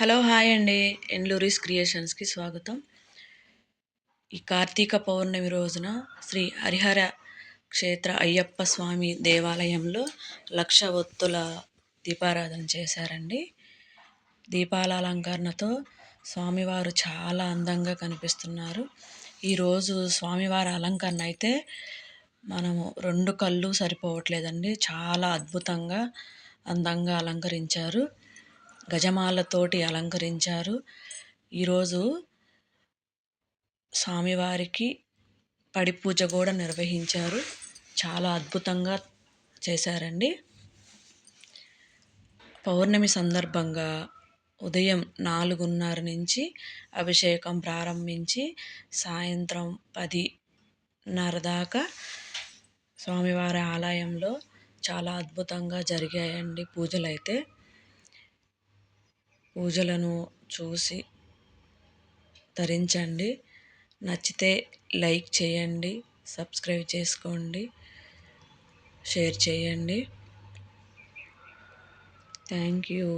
Hello hi అండి. ఎండ్లూరిస్ క్రియేషన్స్కి స్వాగతం. ఈ కార్తీక పౌర్ణమి రోజున శ్రీ హరిహర క్షేత్ర అయ్యప్ప స్వామి దేవాలయంలో లక్ష ఒత్తుల దీపారాధన చేశారండి. దీపాల అలంకరణతో స్వామివారు చాలా అందంగా కనిపిస్తున్నారు. ఈరోజు స్వామివారి అలంకరణ అయితే మనము రెండు కళ్ళు సరిపోవట్లేదండి. చాలా అద్భుతంగా అందంగా అలంకరించారు. గజమాలతోటి అలంకరించారు. ఈరోజు స్వామివారికి పడి పూజ కూడా నిర్వహించారు. చాలా అద్భుతంగా చేశారండి. పౌర్ణమి సందర్భంగా ఉదయం నాలుగున్నర నుంచి అభిషేకం ప్రారంభించి సాయంత్రం పదిన్నర దాకా స్వామివారి ఆలయంలో చాలా అద్భుతంగా జరిగాయండి పూజలు అయితే పూజలను చూసి తరించండి. నచ్చితే లైక్ చేయండి సబ్స్క్రైబ్ చేసుకోండి షేర్ చేయండి. Thank you.